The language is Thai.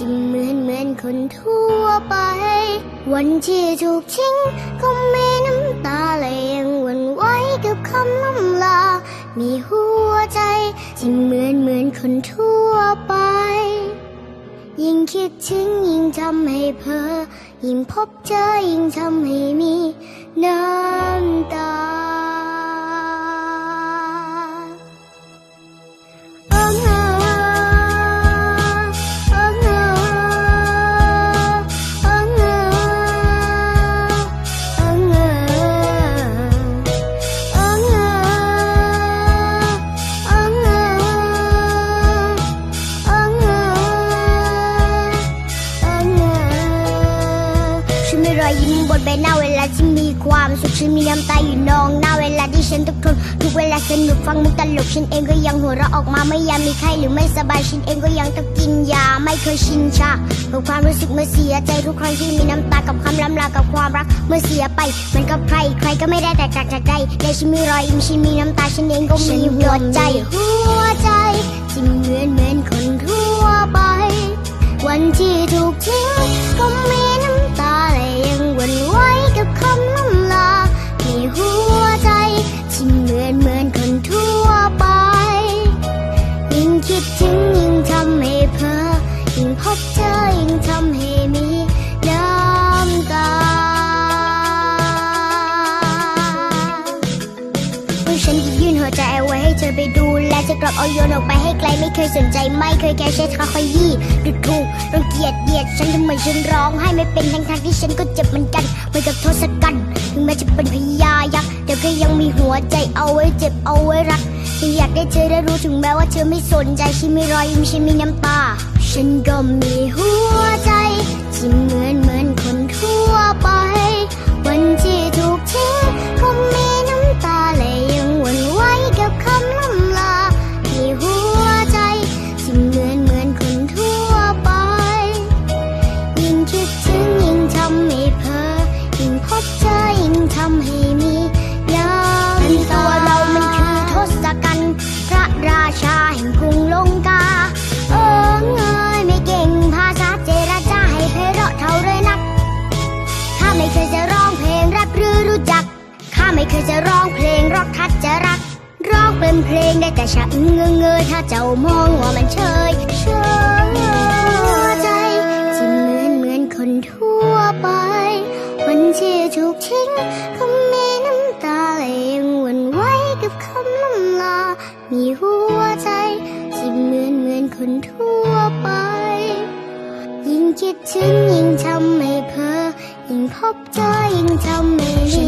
จะเหมือนเหมือนคนทั่วไป วันที่ถูกทิ้งก็ไม่น้ำตาเลยยังวันไหวกับคำน้ำลา มีหัวใจที่เหมือนเหมือนคนทั่วไป ยิ่งคิดถึงยิ่งทำให้เพอยิ่งพบเจอยิ่งทำให้มีน้ำ อยยิ้มบนใบหน้าเวลาที่มีความสุขฉันมีน้ำตาอยู่นองหน้าเวลาที่ฉันทุกทนทุกเวลาสนุกฟังมุกตลกฉันเองก็ยังหัวเราะออกมาไม่ยามมีไข้หรือไม่สบายฉันเองก็ยังต้องกินยาไม่เคยชินชากับความรู้สึกเมื่อเสียใจทุกครั้งที่มีน้ำตากับคำล้ำลากับความรักเมื่อเสียไปมันกับใครใครก็ไม่ได้แตกต่างจากใครแต่ฉันมีรอยยิ้มฉันมีน้ำตาฉันเองก็มีหัวใจหัวใจที่เหมือนเหมือนคนทั่วไป วันที่ถูกทิ้งก็มี หัวใจเอาไว้ให้เธอไปดูแลจะกลับเอาโยนออกไปให้ไกลไม่เคยสนใจไม่เคยแค่ใช้คาขยี้ดูถูกรังเกียจเหยียดฉันทำไมฉันร้องให้ไม่เป็นทั้งทางที่ฉันก็เจ็บเหมือนกันเหมือนกับโทศกัณฐ์ถึงแม้จะเป็นพญายักษ์แต่ก็ยังมีหัวใจเอาไว้เจ็บเอาไว้รักฉันอยากได้เธอได้รู้ถึงแม้ว่าเธอไม่สนใจฉันมีรอยยิ้มฉันมีน้ำตา ฉันก็มีหัว เคยจะร้องเพลงร็อกทัดจะรัก ร้องเป็นเพลงได้แต่ชะอึ้งเงอเงยถ้าเจ้ามองว่ามันเชยเชยหัวใจที่เหมือนเหมือนคนทั่วไป วันที่ถูกทิ้งก็มีน้ำตาแลยังวนไหวกับคำล่ำลา มีหัวใจที่เหมือนเหมือนคนทั่วไป ยิ่งคิดถึงยิ่งทำให้เพ้อยิ่งพบเจอยิ่งทำให้